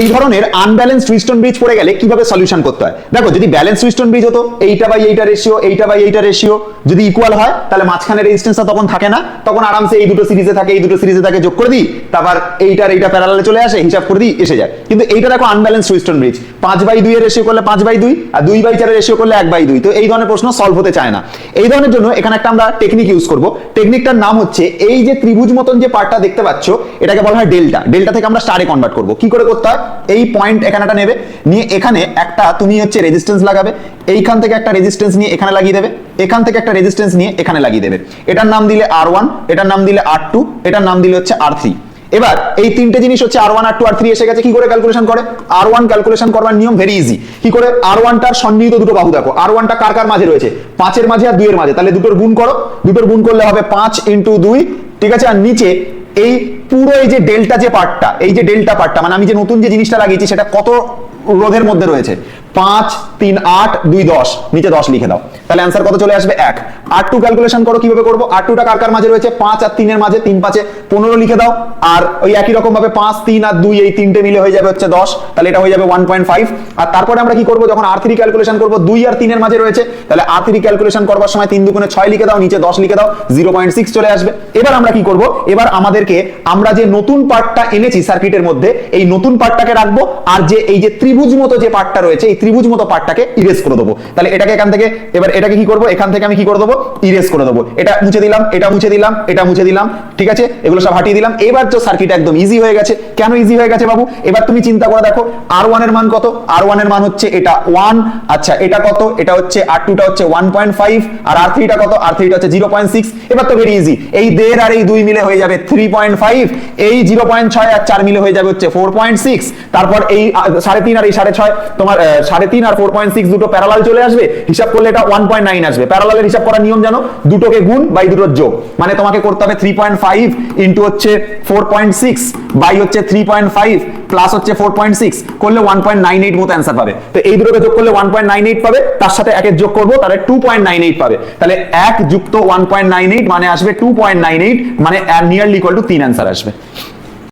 এই ধরনের unbalance Wheatstone bridge পড়ে গেলে কীভাবে সলিউশন করতে হয়? দেখো, যদি ব্যালেন্স টুইস্টন ব্রিজ হতো, এইটা বাই এইটা রেশিও এইটা বাই এইটা রেশিও যদি ইকুয়াল হয়, তাহলে মাঝখানে রেজিস্ট্যান্সটা তখন থাকে না। তখন আরামসে এই দুটো সিরিজে থাকে, এই দুটো সিরিজে থাকে, যোগ করে দিই, তারপর এইটার এইটা প্যারালালে চলে আসে, হিসাব করে দিই, এসে যায়। কিন্তু এইটা দেখো আনব্যালেন্স টুইস্টন ব্রিজ পাঁচ বাই দুই এর রেশিও করলে পাঁচ বাই দুই, আর দুই বাই চারের রেশিও করলে এক বাই দুই। তো এই ধরনের প্রশ্ন সলভ হতে চায় না। এই ধরনের জন্য এখানে একটা আমরা টেকনিক ইউজ করব। টেকনিকটার নাম হচ্ছে, এই যে ত্রিভুজ মতন যে পার্টটা দেখতে পাচ্ছ, এটাকে বলা হয় ডেল্টা ডেল্টা থেকে আমরা স্টারে কনভার্ট করব। কি করে করতে হয়? এই পয়েন্ট এখানেটা নেবে। নিয়ে এখানে একটা তুমি হচ্ছে রেজিস্ট্যান্স লাগাবে। এইখান থেকে একটা রেজিস্ট্যান্স নিয়ে এখানে লাগিয়ে দেবে। এখান থেকে একটা রেজিস্ট্যান্স নিয়ে এখানে লাগিয়ে দেবে। এটার নাম দিলে আর ওয়ান এটার নাম দিলে আর টু এটার নাম দিলে হচ্ছে আর থ্রি এবার এই তিনটে জিনিস হচ্ছে আর ওয়ান আর টু আর থ্রি এসে গেছে, কি করে ক্যালকুলেশন করে? আর ওয়ান ক্যালকুলেশন করবার নিয়ম ভেরি ইজি কি করে? আর ওয়ানটার সন্নিহিত দুটো বাহু দেখো। আর ওয়ানটা কার কার মাঝে রয়েছে? পাঁচের মাঝে আর দুইয়ের মাঝে। তাহলে দুটোর গুণ করো। দুটোর গুণ করলে হবে পাঁচ ইন্টু দুই। ঠিক আছে? আর নিচে এই পুরো এই যে ডেল্টা যে পার্টটা, এই যে ডেল্টা পার্টটা মানে আমি যে নতুন যে জিনিসটা লাগিয়েছি, সেটা কত রোধের মধ্যে রয়েছে? পাঁচ, তিন, আট, দুই, দশ। নিচে দশ লিখে দাও। তাহলে অ্যান্সার কত চলে আসবে? এক। আর টু ক্যালকুলেশন করো, কীভাবে করব? আর টুটা কার কার মাঝে রয়েছে? পাঁচ আর তিনের মাঝে, তিন পাঁচে পনেরো লিখে দাও। আর ওই একই রকম ভাবে পাঁচ, তিন আর দুই, এই তিনটে মিলে হয়ে যাবে হচ্ছে দশ। তাহলে এটা হয়ে যাবে ওয়ান পয়েন্ট ফাইভ আর তারপরে আমরা কি করব? যখন আর থ্রি ক্যালকুলেশন করব, দুই আর তিনের মাঝে রয়েছে, তাহলে আর থ্রি ক্যালকুলেশন করবার সময় তিন দুগুণে ছয় লিখে দাও, নিচে দশ লিখে দাও জিরো পয়েন্ট সিক্স চলে আসবে। এবার আমরা কি করব? এবার আমাদেরকে আমরা যে নতুন পার্টটা এনেছি সার্কিটের মধ্যে, এই নতুন পার্টটাকে রাখব আর যে এই যে ত্রিভুজ মতো যে পার্টটা রয়েছে, এই ত্রিভুজ মতো পার্টটাকে ইরেজ করে দেবো। তাহলে এটাকে এখান থেকে, এবার এটাকে কি করব? এখান থেকে আমি কি করে দেবো? ইরেজ করে দেবো। এটা মুছে দিলাম, এটা মুছে দিলাম, এটা মুছে দিলাম, ঠিক আছে? এগুলো সব হাটিয়ে দিলাম। এবার তো সার্কিট একদম ইজি হয়ে গেছে। কেন ইজি হয়ে গেছে বাবু? এবার তুমি চিন্তা করে দেখো আর ওয়ানের মান কত? আর ওয়ানের মান হচ্ছে এটা ওয়ান আচ্ছা এটা কত? এটা হচ্ছে আর টুটা হচ্ছে ওয়ান পয়েন্ট ফাইভ আর আর থ্রিটা কত? আর থ্রিটা হচ্ছে জিরো পয়েন্ট সিক্স এবার তো ভেরি ইজি এই দেড় আর এই দুই মিলে হয়ে যাবে থ্রি পয়েন্ট ফাইভ এই জিরো পয়েন্ট ছয় আর চার মিলে হয়ে যাবে হচ্ছে ফোর পয়েন্ট সিক্স তারপর এই সাড়ে তিন আর এই সাড়ে ছয়, তোমার সাড়ে তিন আর ফোর পয়েন্ট সিক্স দুটো প্যারালাল চলে আসবে। হিসাব করলে এটা ওয়ান পয়েন্ট নাইন আসবে। প্যারালালের হিসাব করার নিয়ম জানো? দুটোকে গুণ বাই দুটোর যোগ। মানে তোমাকে করতে হবে থ্রি পয়েন্ট ফাইভ ইন্টু হচ্ছে ফোর পয়েন্ট সিক্স বাই হচ্ছে থ্রি পয়েন্ট ফাইভ প্লাস হচ্ছে ফোর পয়েন্ট সিক্স করলে ওয়ান পয়েন্ট নাইন এইট মতো অ্যান্সার পাবে। তো এই দুটোকে যোগ করলে ওয়ান পয়েন্ট নাইন এইট পাবে, তার সাথে একের যোগ করব, তাহলে টু পয়েন্ট নাইন এইট পাবে। তাহলে এক যুক্ত ওয়ান পয়েন্ট নাইন এইট মানে আসবে টু পয়েন্ট নাইন এইট মানে নিয়ারলি ইকুয়াল টু তিন অ্যান্সার আসবে।